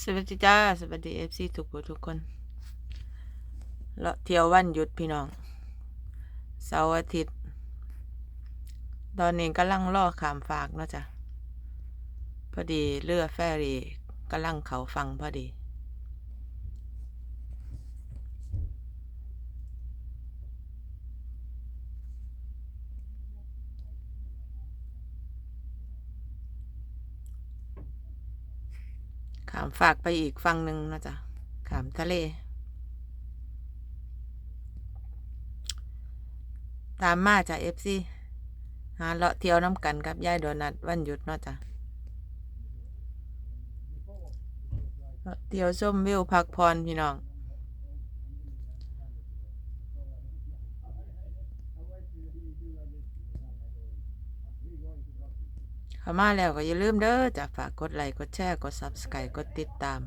สวัสดีจ้าสวัสดีเอฟซีทุกคนทุกคนเลาะเที่ยววันหยุดพี่น้องเสาร์อาทิตย์ ตอนนี้กำลังล่อขามฝากเนาะจ้ะพอดีเรือแฟรี่กำลังเขาฟังพอดี ฝากไปอีกฝั่งหนึ่งนะจ๊ะขามทะเล ตามมาจากเอฟซีหาเลาะเที่ยวน้ำกันครับยายโดนัทวันหยุดเนาะจ๊ะเที่ยวชมวิวพักผ่อนพี่น้อง เข้ามาแล้วก็อย่าลืมเด้อจะฝากกดไลค์กดแชร์กด Subscribe กดติดตาม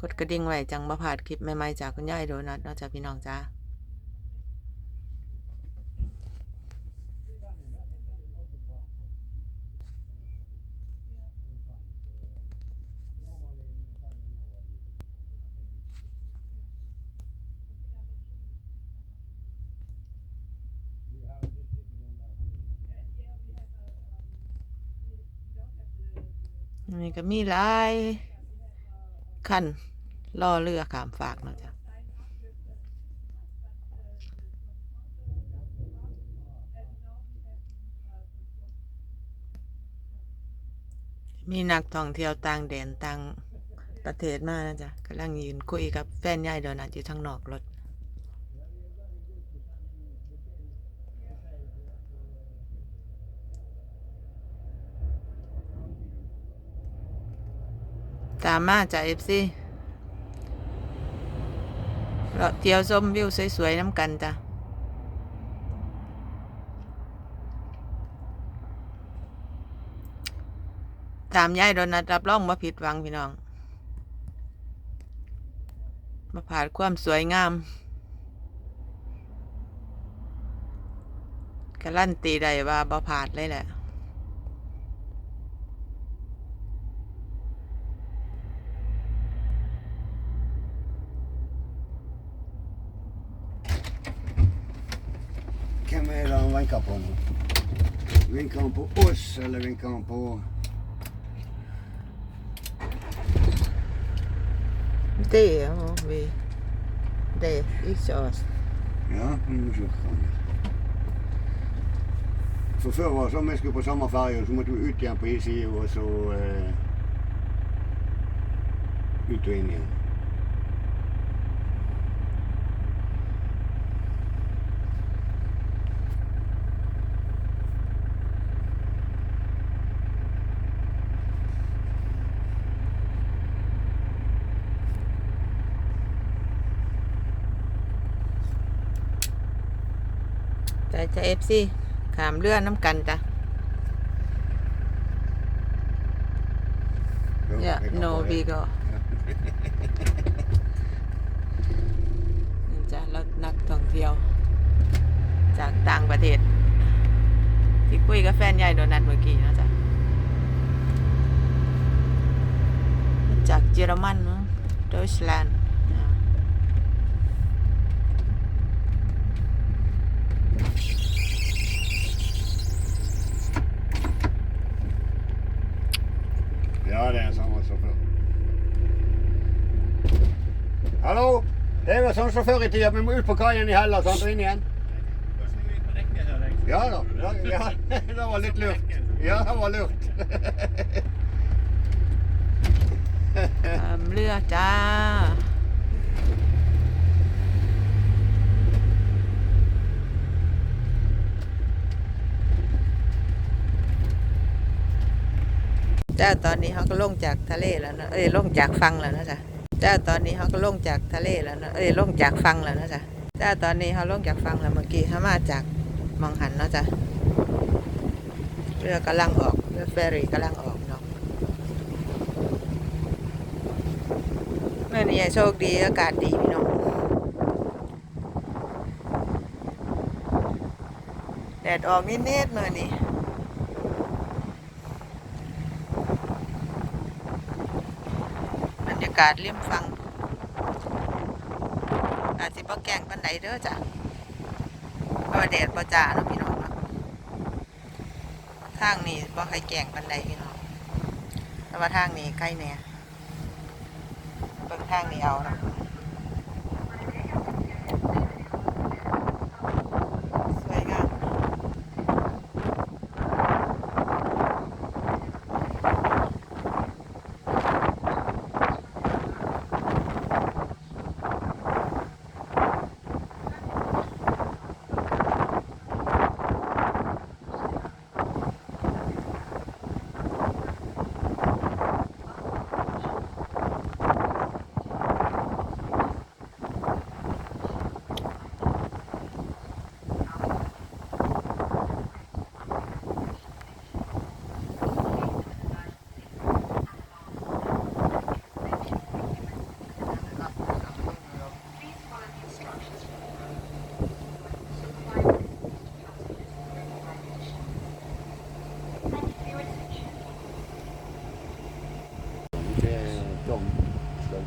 กดกระดิ่งไว้จังบ่พลาดคลิปใหม่ๆจากคุณยายโดนัทเนาะจ้ะพี่น้องจ้า นี่ก็มีหลายคันล่อเรือขามฝากเนาะจ้ะมีนักท่องเที่ยวต่างแดนต่างประเทศมานะจ๊ะกำลังยืนคุยกับแฟนยายโดนัทอยู่ทางนอกรถามมาจากเอฟซีเราเที่ยวชมวิวสวยๆน้ำกันจ้ะตามยายโดนัทรับรองมาผิดหวังพี่น้อง มาผ่านความสวยงามการันตีได้ว่าบ่ผ่านเลยแหละ Vinkar han på oss eller vinkar han på... Det har vi. Det, ikke oss. Ja, nu kjørte han. For før var det sånn vi skulle på samme ferge, så måtte vi ut igjen på issida og så eh, ut og inn igjen. ใจจะเอฟซีขามเรือน้ำกันจ้ะ Ja, Ja, det kan no være. vi go. Ja. นี่จ้ะแล้วนักท่องเที่ยว จากต่างประเทศ ที่คุยกับแฟนใหญ่โดนัทเมื่อกี้เนาะจ้ะจากเยอรมันมั้งดอยชแลนด์ Det är sån chaufför i tiden, vi må ut på kajen i Hellas og inn igjen. Ja da. Ja, ja, det var litt lurt. Ja, det var lurt. ขามเรือจ้า จ้าตอนนี้เขาก็ลงจากทะเลแล้วนะ เอ้ยลงจากฟังแล้วนะจ๊ะ จ้าตอนนี้เขาก็ลงจากทะเลแล้วนะเอ้ยลงจากฟังแล้วนะจ๊ะจ้าตอนนี้เขาลงจากฟังแล้วเมื่อกี้เขามาจากมองหันนะจ๊ะเรือกำลังออกเรือเฟอร์รี่กำลังออกเนาะเมื่อนี้โชคดีอากาศดีพี่น้องแดดออกนิดๆเมื่อนี้ากาศริมฟังอาจสิบ่แกงปันใดเด้อจ้ะเพราะว่าแดดบ่จ้าเนาะพี่น้องเนาะทางนี้บ่ใครแกงปันใดพี่น้องแต่ว่าทางนี้ใกล้แหน่เบิ่งทางนี้เอาเนาะสวยงาม Det är de. de.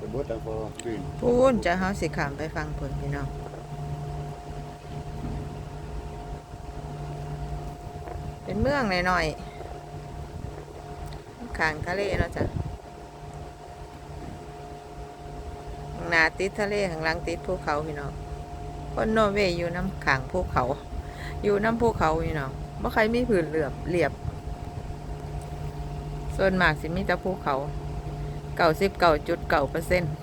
Det är borta på byn. พูนจะเฮาสิขามไปฟังผลพี่น้องเป็นเมืองหน่อยๆข้างทะเลเนาะจ้ะหน้าติดทะเลข้างหลังติดภูเขาพี่น้องคนโนเวย์อยู่น้ำข้างภูเขา อยู่น้ำภูเขาพี่น้องบ่ใครมีผืนเหลือบเรียบ ส่วนมากสิมีแต่ภูเขาเก่าสิบเก่าจุดเก่าเปอร์เซ็นต์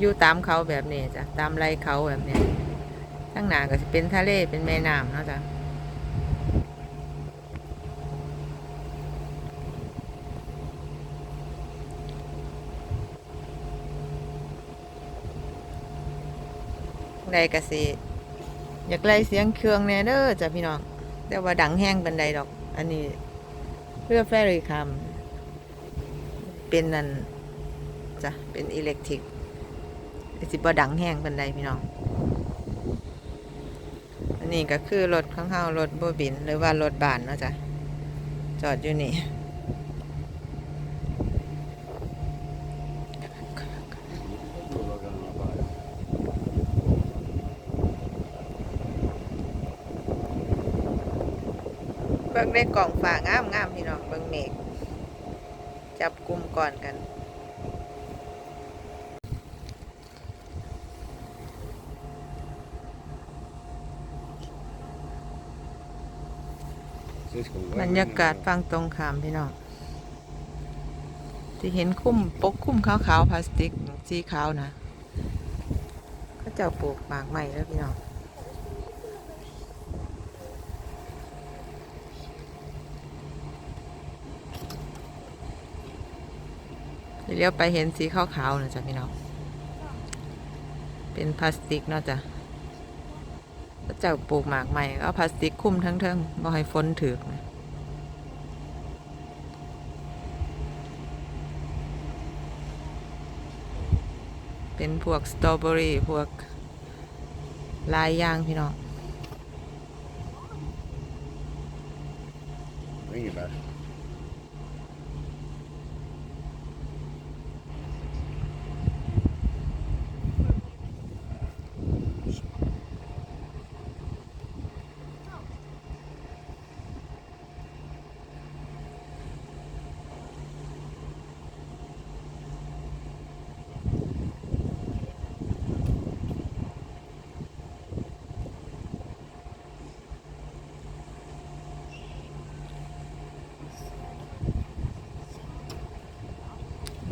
อยู่ตามเขาแบบนี้จ้ะตามไรเขาแบบนี้ทั้งหนาก็จะเป็นทะเลเป็นแม่น้ำเนาะจ้ะใดกะสิอยากไล่เสียงเครื่องแน่เด้อจ้ะพี่น้อง แต่ว่าดังแห้งเป็นใดดอก อันนี้เพื่อแฟรีคำเป็นนั่นจ้ะเป็นอิเล็กทริก สิบ่ดังแห้งเป็นใดพี่น้อง อันนี้ก็คือรถข้างเฮารถโบบิน หรือว่ารถบานเนาะจ้ะ จอดอยู่นี่เบิ่งได้กล่องฝางามงามๆพี่น้องเบิ่งเมฆจับกลุ่มก่อนกัน บรรยากาศฟังตรงขามพี่น้องที่เห็นคุ้มปกคุ้มขาวๆพลาสติกสีขาวนะเขาเจ้าปลูกหมากใหม่แล้วพี่น้องเลี้ยวไปเห็นสีขาวๆนะจ๊ะพี่น้อง เป็นพลาสติกเนาะจ้ะ เจ้าปลูกหมากใหม่ก็เอาพลาสติกคุ้มทั้งเทิงบ่ให้ฝนถึกนะเป็นพวกสตรอเบอรี่พวกลายยางพี่น้อง Ingebär.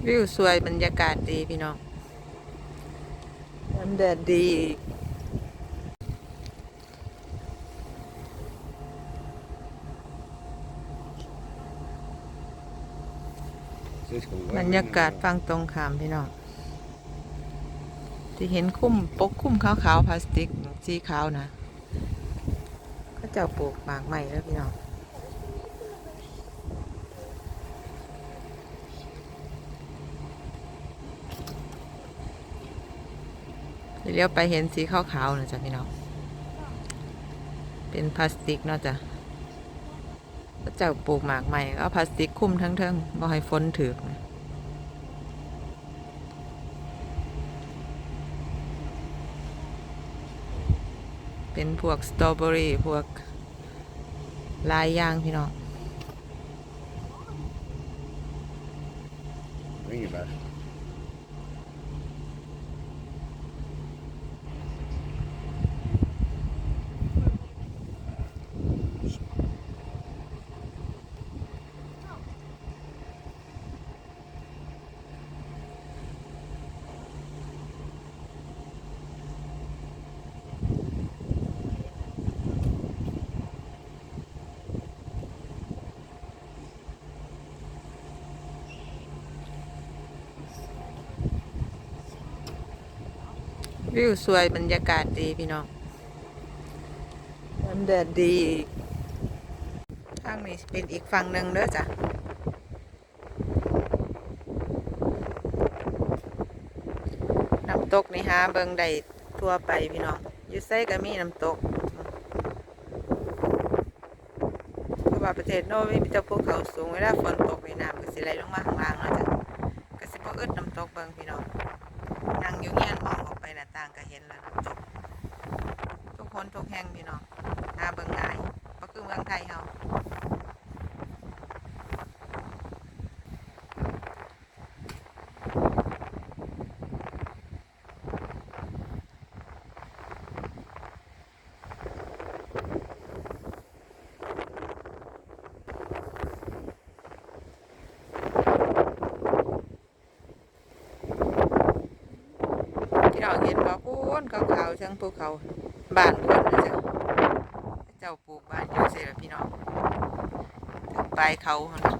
วิวสวยบรรยากาศดีพี่น้องมันแดดดี บรรยากาศฟังตรงขามพี่น้อง ที่เห็นคุ้มปกคุ้มขาวๆพลาสติกสีขาวนะเขาเจ้าปลูกหมากใหม่แล้วพี่น้อง เลี้ยวไปเห็นสีขาวๆนะจ๊ะพี่น้อง เป็นพลาสติกเนาะจ้ะก็จ้าปลูกหมากใหม่ก็พลาสติกคุ้มทั้งเทิงบ่ให้ฝนถือนะเป็นพวกสตรอเบอรี่พวกลายยางพี่น้อง Bring it บ วิวสวยบรรยากาศดีพี่น้องมันแดดดีอีกทางนี้เป็นอีกฝั่งหนึ่งเด้อจ้ะน้ำตกนี่ฮะเบิงได้ทั่วไปพี่น้องยูไซก็มีน้ำตกเพราะว่าประเทศโนร์เวย์มีแต่ภูเขาสูงเวลาฝนตกในน้ำก็สิไหลลงมาข้างล่างนะจ้ะก็สิบ่อึดน้ำตกเบิงพี่น้องนั่งอยู่เงียนมอง หน้าต่างก็เห็นแล้วจบทุกคนทุกแห่งพี่น้องหาเบิงง่ายบ่คือเมืองไทยเฮา เห็นบ่พูนขาวๆเชิงภูเขาบ้านคนนะจ๊ะเจ้าปลูกบ้านอยู่เสร็จแล้วพี่น้องถึงปลายเขาหั่นน่ะ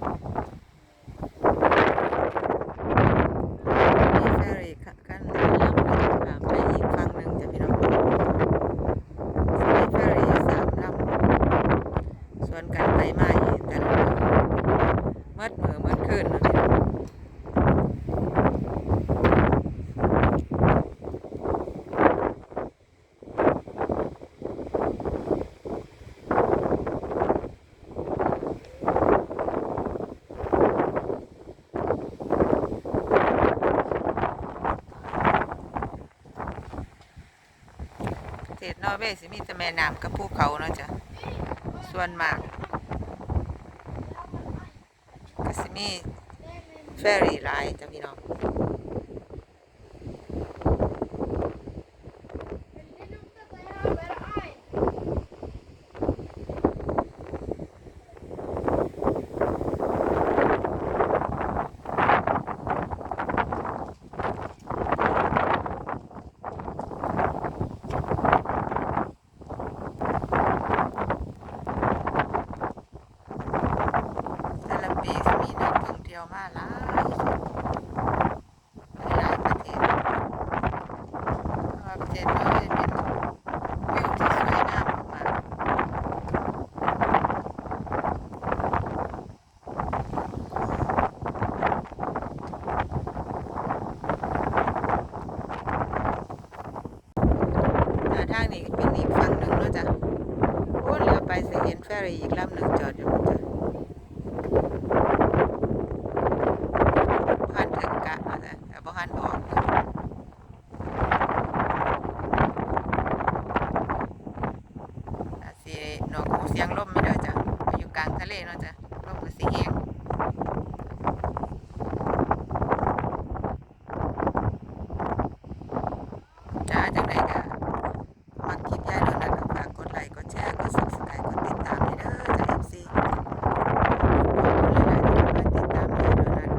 มีแฟรี่ขั้นลำหนึ่งข้ามไปอีกฝั่งหนึ่งจ้ะพี่น้องมีแฟรี่สามลำส่วนกันไปมาอีกแต่ละมื้อมืดมือมืดคืนนะพี่น้อง ประ เวสิมีแต่แม่น้ำกับภูเขาเนาะจ้ะส่วนมากก็สิมีเฟรรี่หลายจ้ะพี่น้อง แต่ละปีสิมีนักท่องเที่ยวมาหลายหลายประเทศเพราะว่าประเทศนอร์เวย์เป็นวิวที่สวยงามมากๆแต่ทางนี้เป็นอีกฝั่งหนึ่งเนาะจ้ะโอ้เรือไปสิเห็นแฟรี่อีกลำหนึ่งจอดอยู่จ้ะ พันถึงกะเนาะจ้ะแต่บ่หันออกอาจสิ ยังลมไม่ได้จ้ะไปอยู่กลางทะเลเนาะจ้ะลมก็สิแห้งจ้าจังไดก็มักคลิปยายโดนัทก็ฝากกดไลค์กดแชร์กด Subscribe กดติดตามด้วยเด้อจ้ะ FC ขอบคุณหลายๆที่มาติดตามยายโดนัท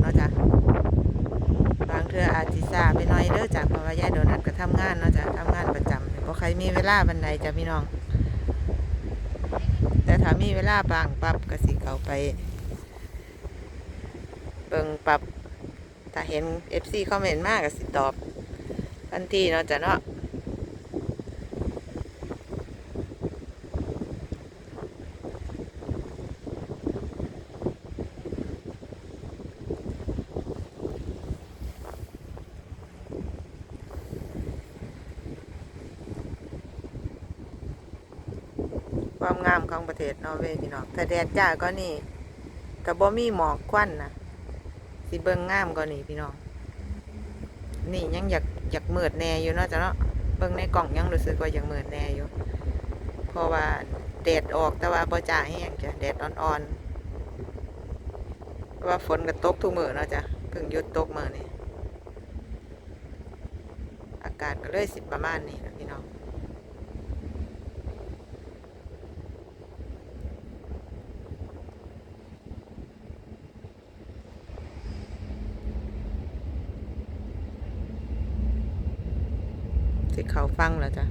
เนาะจ้ะ บางเทื่ออาจสิซาไปหน่อยเด้อจ้ะเพราะว่ายายโดนัทก็ทำงานเนาะจ้ะทำงานประจำบ่ใครมีเว ลาบันไดจ้ะพี่น้อง แต่ถ้ามีเวลาบางปรับก็สิเขาไป เบิ่งปรับ ถ้าเห็น FC คอมเมนต์มากก็สิตอบทันทีเนาะจ้ะเนาะ ความงามของประเทศนอร์เวย์พี่น้องถ้าแดดจ้าก็นี่ก็บ่มีหมอกควันนะสิเบิ่งงามก็นี่พี่น้อง นี่ยังอยากอยากมืดแน่อยู่เนาะจ้ะเนาะเบิ่งในกล่องยังรู้สึกว่าอยากมืดแน่อยู่ เพราะว่าแดดออกแต่ว่าบ่จ้าแห้งจ้ะแดดอ่อนๆเพราะว่าฝนก็ตกทุกมื้อเนาะจ้ะเพิ่งหยุดตกมื้อนี้อากาศก็เลยสิประมาณนี้นะ ที่เขาฟังแล้วจ้ะ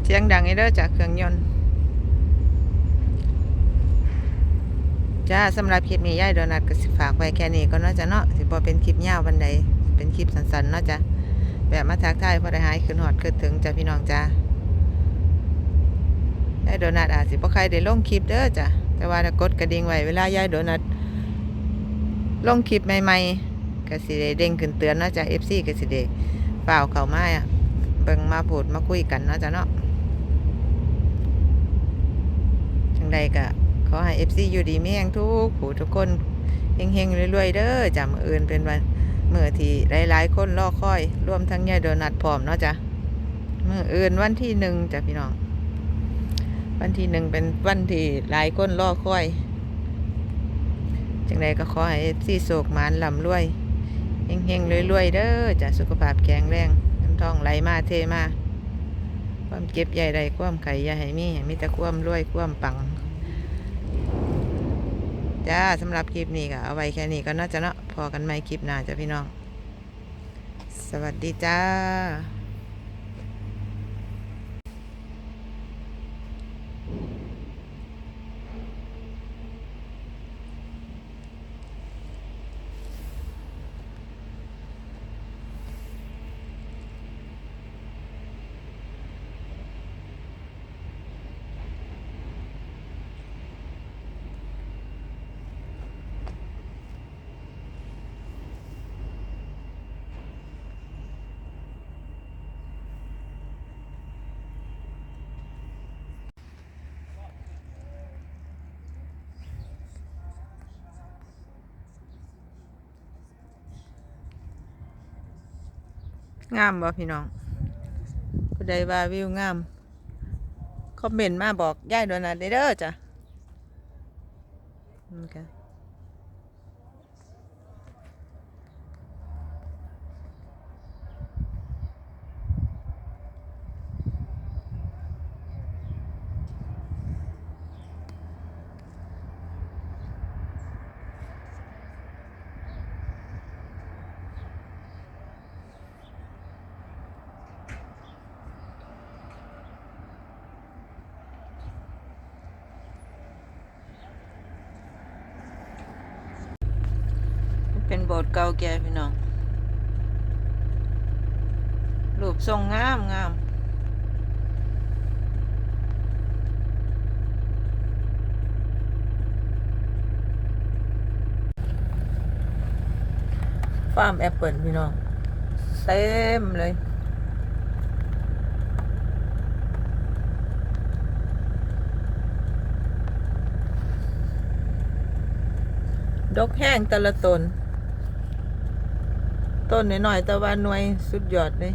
เสียงดังไอ้เด้อจากเครื่องยนต์จ้าสำหรับคลิปนี้ยายโดนัทก็สิฝากไว้แค่นี้ก็เนาจะเนาะสิบ่เป็นคลิปยาววันใดเป็นคลิปสั้นๆเนาะจ้ะแบบมาทักทายพอได้หายขึ้นหอดขึ้นถึงจ้ะพี่น้องจ้ายายโดนัทอาจสิบ่ใครได้ลงคลิปเด้อจ้ะแต่ว่าถ้ากดกระดิ่งไว้เวลายายโดนัทลงคลิปใหม่ๆก็สิได้เด้งขึ้นเตือนเนาะจ้ะ FC ก็สิได้เปล่าเข้ามาอะเบิ่งมาพูดมาคุยกันเนาะจ้ะเนาะ จัง ใดก็ขอให้ FC อยู่ดีมีแห่งทุกผู้ทุกคนเฮงๆรวยๆเด้อจ้ะมืออื่นเป็นวันเมื้อที่หลายๆคนรอคอยรวมทั้งยายโดนัทพร้อมเนาะจ้ะมื้ออื่นวันที่หนึ่งจ้ะพี่น้อง วันที่หนึ่งเป็นวันที่หลายคนรอคอยจังใดก็ขอให้ FC โศกหมานลำรวยเฮงๆรวยๆเด้อจ้ะสุขภาพแข็งแรงเงินทองไหลมาเทมาความเก็บใหญ่ใดความไข่อย่าให้มีให้มีแต่ความรวยความปัง จ้าสำหรับคลิปนี้ก็เอาไว้แค่นี้ก็น่าจะเนาะพอกันไหมคลิปหน้าจ้ะพี่น้อง สวัสดีจ้า งามบ่พี่น้องผู้ใดว่าวิวงาม คอมเมนต์มาบอกยายโดนัทได้เด้อจ้ะอืมค่ะ บสถ์เก่าแก่พี่น้องรูปทรงงามงามฟาร์มแอปเปิลพี่น้อง เต็มเลยดกแห้งแต่ละต้น ต้นหน่อยๆแต่ว่าหน่วยสุดยอดเลย